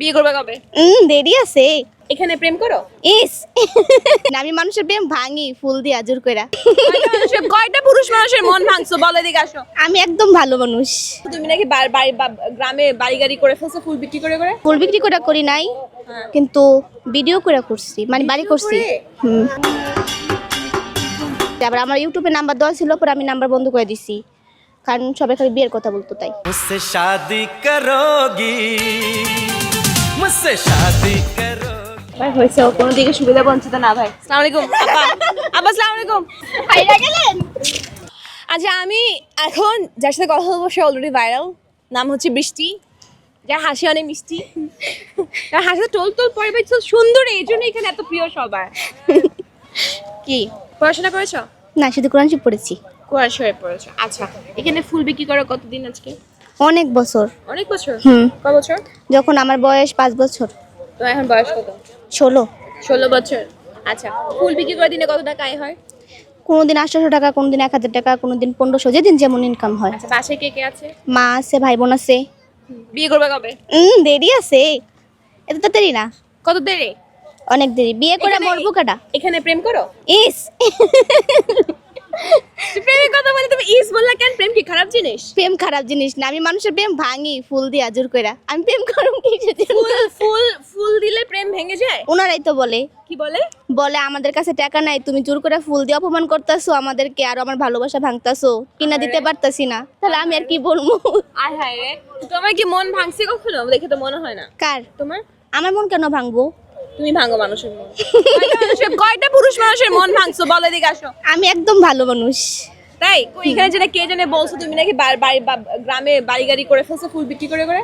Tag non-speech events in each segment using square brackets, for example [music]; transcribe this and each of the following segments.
বিয়ে করবে কবে? হুম দেরি আছে। এখানে প্রেম করো? ইস। আমি মানুষের প্রেম ভাঙি ফুল দিয়ে আজুর কইরা। কয়টা পুরুষ মানুষের মন ভাঙছো? বলে দিকে আসো। আমি একদম ভালো মানুষ। তুমি নাকি বাড়ি গ্রামে বাড়ি গাড়ি করে ফেলছো ফুল বিক্রি করে করে? ফুল বিক্রি করে করি নাই হ্যাঁ। কিন্তু ভিডিও করে করছি মানে বাড়ি করছি। তারপর আমার ইউটিউবে নাম্বার দেওয়া ছিল পরে আমি নাম্বার বন্ধ করে দিছি। কারণ সবাই খালি বিয়ের কথা বলতো তাই। শাদি করোগি মুঝসে শাদি আচ্ছা আমি এখন যার সাথে কথা বলব সে অলরেডি ভাইরাল নাম হচ্ছে বৃষ্টি। যার হাসি অনেক মিষ্টি। হাসি হাসিতে টোল টোল পরে তো সুন্দর এই জন্য এখানে এত প্রিয় সবার। কি পড়াশোনা করেছ? না শুধু কোরআন শরীফ পড়েছি। কোরআন শরীফ পড়েছো। আচ্ছা এখানে ফুল বিক্রি করো কতদিন আজকে? অনেক বছর। অনেক বছর? হুম। কত বছর? যখন আমার বয়স পাঁচ বছর। তো এখন বয়স কত? ষোলো। ষোলো বছর। আচ্ছা ফুল বিক্রি করে দিনে কত টাকা আয় হয়? কোনোদিন আটশোশো টাকা কোনোদিন এক হাজার টাকা কোনোদিন পনেরোশো যেদিন যেমন ইনকাম হয়। আচ্ছা বাসায় কে কে আছে? মা আছে ভাই বোন আছে। বিয়ে করবে কবে? উম দেরি আছে। এত তো দেরি না। কত দেরি? অনেক দেরি। বিয়ে করে মরবো কাটা এখানে প্রেম করো? ইস প্রেমের কথা বলে তুমি ইস বললা কেন প্রেম কি খারাপ জিনিস? প্রেম খারাপ জিনিস না আমি মানুষের প্রেম ভাঙি ফুল দিয়ে জোর কইরা। আমি প্রেম করুম জন্য? ফুল ফুল ফুল দিলে প্রেম ভেঙে যায়? ওনারাই তো বলে। কি বলে? বলে আমাদের কাছে টাকা নাই তুমি জোর করে ফুল দিয়ে অপমান করতেছো আমাদেরকে আর আমার ভালোবাসা ভাঙতাছো। কিনা দিতে পারতাছি না। তাহলে আমি আর কি বলব? আয় হায় রে তোমার কি মন ভাঙছে কখনো? দেখে তো মনে হয় না। কার? তোমার? আমার মন কেন ভাঙবো? তুমি ভাঙো মানুষের মন। কয়টা পুরুষ মানুষের মন ভাঙছো? বলো দিকে আসো। আমি একদম ভালো মানুষ। তাই? এখানে যেটা কে জানে বলছো তুমি নাকি গ্রামে বাড়ি গাড়ি করে ফেলছো ফুল বিক্রি করে করে?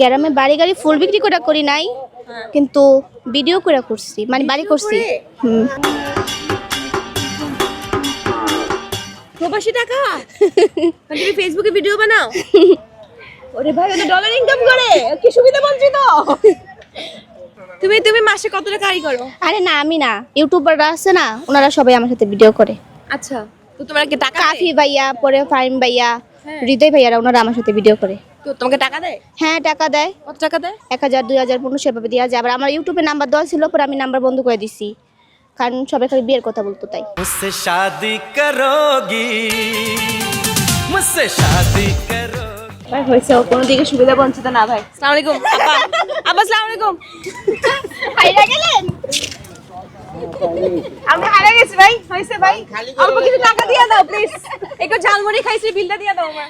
গ্রামে বাড়ি গাড়ি ফুল বিক্রি করে করি নাই হ্যাঁ। কিন্তু ভিডিও করে করছি মানে বাড়ি করছি। করে? প্রবাসী টাকা? তুমি ফেসবুকে ভিডিও বানাও? ওরে ভাই ওটা ডলার ইনকাম করে। কি সুবিধা বঞ্চিত তুমি তুমি মাসে কত টাকা আয় করো? আরে না আমি না ইউটিউবাররা আছে না ওনারা সবাই আমার সাথে ভিডিও করে। আচ্ছা। তো তোমার কি টাকা কাফি দেয়? ভাইয়া পরে ফাইম ভাইয়া হ্যাঁ। হৃদয় ভাইয়ারা ওনারা আমার সাথে ভিডিও করে তো তোমাকে টাকা দেয় হ্যাঁ টাকা দেয় কত টাকা দেয় এক হাজার দুই হাজার পনেরোশো এভাবে দেওয়া যায় আবার আমার ইউটিউবে নাম্বার দেওয়া ছিল পরে আমি নাম্বার বন্ধ করে দিছি কারণ সবাই খালি বিয়ের কথা বলতো তাই मुझसे शादी करोगी मुझसे शादी करोगी ভাই হয়েছে ও কোনো দিকে সুবিধা বঞ্চিত না ভাই আসসালামু আলাইকুম আপা [laughs] আপা আসসালামু আলাইকুম হাইরা গেলেন আমি হারিয়ে গেছি ভাই হয়েছে ভাই। অল্প কিছু টাকা দিয়ে দাও প্লিজ একটু ঝালমুড়ি খাইছি বিলটা দিয়ে দাও আমার।